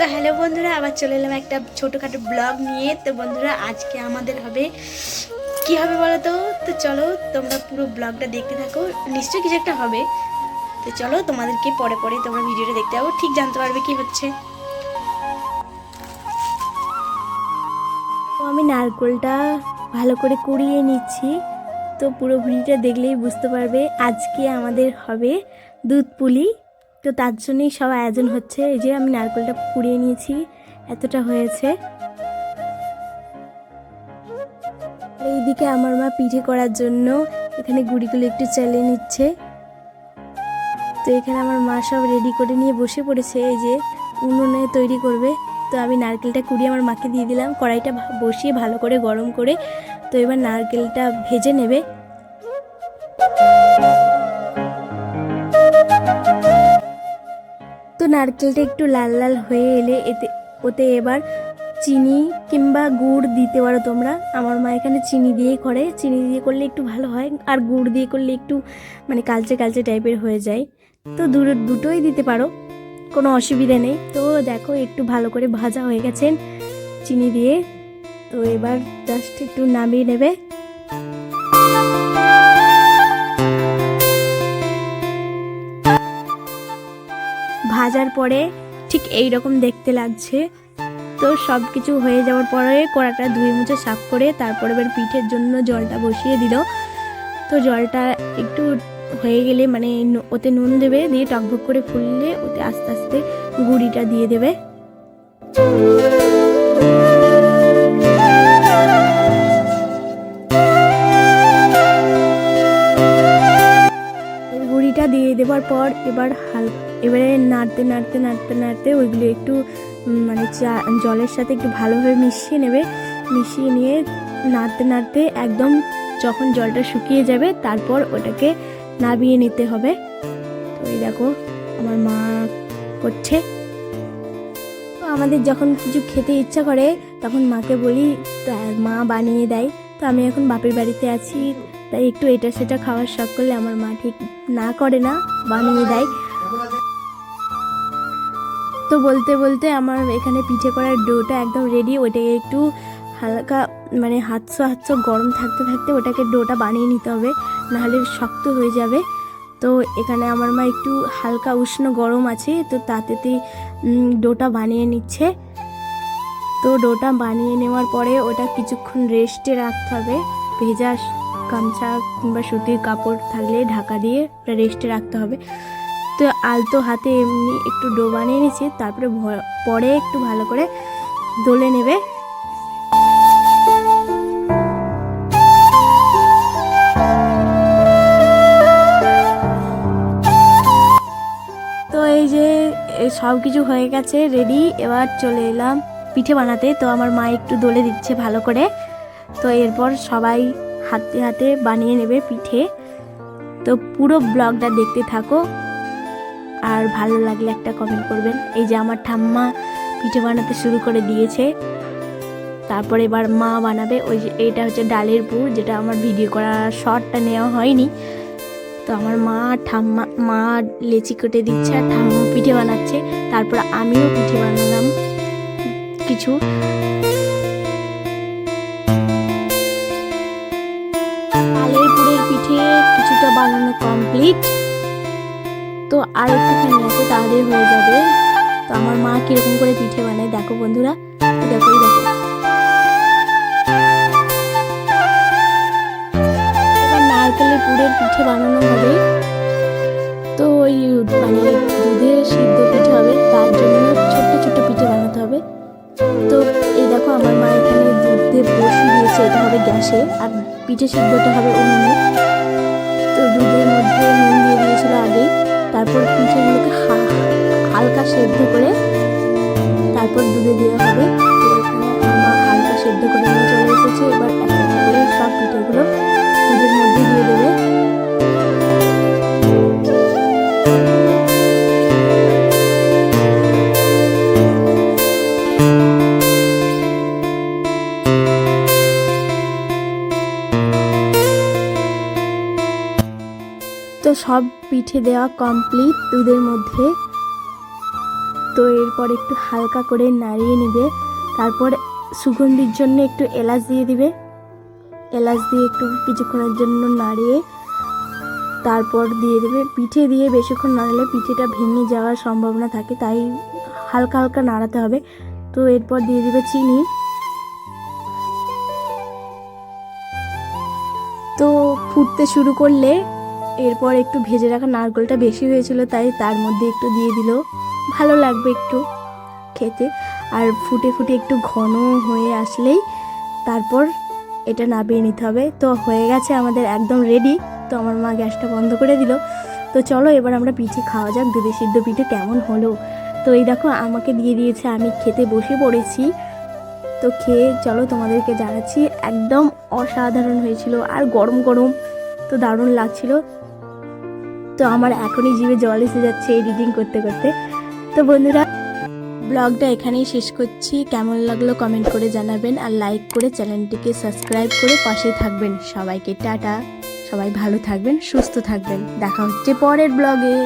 তো হ্যালো বন্ধুরা, আবার চলে এলাম একটা ছোটোখাটো ব্লগ নিয়ে। তো বন্ধুরা, আজকে আমাদের হবে, কি হবে বলো তো? তো চলো, তোমরা পুরো ব্লগটা দেখতে থাকো। নিশ্চয়ই কিছু একটা হবে। তো চলো, তোমাদেরকে পরে পরে তোমরা ভিডিওটা দেখতে পাবো। ঠিক জানতে পারবে কি হচ্ছে। তো আমি নারকোলটা ভালো করে কুড়িয়ে নিচ্ছি। তো পুরো ভিডিওটা দেখলেই বুঝতে পারবে, আজকে আমাদের হবে দুধ পুলি। তো তার জন্যই সব আয়োজন হচ্ছে। এই যে আমি নারকেলটা কুড়িয়ে নিয়েছি, এতটা হয়েছে। এইদিকে আমার মা পিঠে করার জন্য এখানে গুড়িগুলো একটু চালিয়ে নিচ্ছে। তো এখানে আমার মা সব রেডি করে নিয়ে বসে পড়েছে। এই যে উনুনে তৈরি করবে। তো আমি নারকেলটা কুড়িয়ে আমার মাকে দিয়ে দিলাম। কড়াইটা বসিয়ে ভালো করে গরম করে তো এবার নারকেলটা ভেজে নেবে। নারকেলটা একটু লাল লাল হয়ে এলে এতে, ওতে এবার চিনি কিংবা গুড় দিতে পারো তোমরা। আমার মা এখানে চিনি দিয়েই করে। চিনি দিয়ে করলে একটু ভালো হয়, আর গুড় দিয়ে করলে একটু মানে কালচে কালচে টাইপের হয়ে যায়। তো দুটো দুটোই দিতে পারো, কোনো অসুবিধা নেই। তো দেখো, একটু ভালো করে ভাজা হয়ে গেছেন চিনি দিয়ে। তো এবার জাস্ট একটু নামিয়ে নেবে। ভাজার পরে ঠিক এই রকম দেখতে লাগছে। তো সব কিছু হয়ে যাওয়ার পরে কড়াটা ধুয়ে মুছে সাফ করে তারপরে এবার পিঠের জন্য জলটা বসিয়ে দিল। তো জলটা একটু হয়ে গেলে মানে ওতে নুন দেবে, দিয়ে টকবক করে ফুললে ওতে আস্তে আস্তে গুঁড়িটা দিয়ে দেবে। গুঁড়িটা দিয়ে দেওয়ার পর এবার হাল এবারে নাড়তে নাড়তে নাড়তে নাড়তে ওইগুলো একটু মানে চা, জলের সাথে একটু ভালোভাবে মিশিয়ে নেবে। মিশিয়ে নিয়ে নাড়তে নাড়তে একদম যখন জলটা শুকিয়ে যাবে তারপর ওটাকে নাবিয়ে নিতে হবে। তো এই দেখো, আমার মা করছে। তো আমাদের যখন কিছু খেতে ইচ্ছা করে তখন মাকে বলি মা বানিয়ে দেয়। তো আমি এখন বাপের বাড়িতে আছি, তাই একটু এটা সেটা খাওয়ার শখ করলে আমার মা ঠিক না করে না, বানিয়ে দেয়। তো বলতে বলতে আমার এখানে পিঠে করার ডোটা একদম রেডি ওটাকে একটু হালকা মানে হাতশো হাতশো গরম থাকতে থাকতে ওটাকে ডোটা বানিয়ে নিতে হবে নাহলে শক্ত হয়ে যাবে। তো এখানে আমার মা একটু হালকা উষ্ণ গরম আছে তো তাতেতে উম, ডোটা বানিয়ে নিচ্ছে। তো ডোটা বানিয়ে নেওয়ার পরে ওটা কিছুক্ষণ রেস্টে রাখতে হবে। ভেজা গামছা কিংবা সুতির কাপড় থাকলে ঢাকা দিয়ে ওটা রেস্টে রাখতে হবে। তো আলতো হাতে এমনি একটু ডো বানিয়ে নিয়েছি, তারপরে পরে একটু ভালো করে দোলে নেবে। তো এই যে সব কিছু হয়ে গেছে রেডি এবার চলে এলাম পিঠে বানাতে। তো আমার মা একটু দোলে দিচ্ছে ভালো করে। তো এরপর সবাই হাতে হাতে বানিয়ে নেবে পিঠে। তো পুরো ব্লগটা দেখতে থাকো। আর ভালো লাগলে একটা কমেন্ট করবেন। এই যে আমার ঠাম্মা পিঠে বানাতে শুরু করে দিয়েছে। তারপরে এবার মা বানাবে। ওই যে এটা হচ্ছে ডালের পুর, যেটা আমার ভিডিও করা শর্টটা নেওয়া হয়নি। তো আমার মা, ঠাম্মা, মা লেচি কেটে দিচ্ছে আর ঠাম্মা পিঠে বানাচ্ছে। তারপর আমিও পিঠে বানালাম কিছু। তালের পুরের পিঠে কিছুটা বানানো কমপ্লিট তো আর একটুখানি আছে তাহলে হয়ে যাবে। তো আমার মা কীরকম করে পিঠে বানায়, দেখো বন্ধুরা। দেখো দেখো। নারকেলের পুরের পিঠে বানানো হবে। তো ওই মানে দুধে সিদ্ধ পিঠে হবে, তার জন্য ছোট্ট ছোট্ট পিঠে বানাতে হবে। তো এই দেখো, আমার মা এখানে দুধ দিয়ে বসিয়ে দিয়েছে, এটা হবে গ্যাসে। আর পিঠে সিদ্ধটা হবে উনুনে। তারপর পিঠেগুলোকে হালকা সেদ্ধ করে তারপর দুধে দেওয়া হবে। হালকা সেদ্ধ করে নিয়ে চলে এসেছে। এবার একটা এক করে সব পিঠেগুলো দুধের মধ্যে দিয়ে দেবে। তো সব পিঠে দেওয়া কমপ্লিট দুধের মধ্যে। তো এরপর একটু হালকা করে নাড়িয়ে নিবে। তারপর সুগন্ধির জন্য একটু এলাচ দিয়ে দিবে। এলাচ দিয়ে একটু কিছুক্ষণের জন্য নাড়িয়ে তারপর দিয়ে দেবে। পিঠে দিয়ে বেশিক্ষণ নাড়ালে পিঠেটা ভেঙে যাওয়ার সম্ভাবনা থাকে, তাই হালকা হালকা নাড়াতে হবে। তো এরপর দিয়ে দেবে চিনি। তো ফুটতে শুরু করলে এরপর একটু ভেজে রাখা নারকেলটা বেশি হয়েছিল, তাই তার মধ্যে একটু দিয়ে দিল। ভালো লাগবে একটু খেতে। আর ফুটে ফুটে একটু ঘন হয়ে আসলেই তারপর এটা নামিয়ে নিতে হবে। তো হয়ে গেছে আমাদের একদম রেডি তো আমার মা গ্যাসটা বন্ধ করে দিল। তো চলো এবার আমরা পিঠে খাওয়া যাক দুধে সিদ্ধ পিঠে কেমন হলো। তো এই দেখো, আমাকে দিয়ে দিয়েছে, আমি খেতে বসে পড়েছি। তো খেয়ে চলো তোমাদেরকে জানাচ্ছি, একদম অসাধারণ হয়েছিল আর গরম গরম তো দারুণ লাগছিল। তো আমার এখনই জিভে জল এসে যাচ্ছে এডিটিং করতে করতে। তো বন্ধুরা, ব্লগটা এখানেই শেষ করছি। কেমন লাগল কমেন্ট করে জানাবেন আর লাইক করে চ্যানেলটিকে সাবস্ক্রাইব করে পাশে থাকবেন। সবাইকে টাটা। সবাই ভালো থাকবেন, সুস্থ থাকবেন। দেখা হচ্ছে পরের ব্লগে।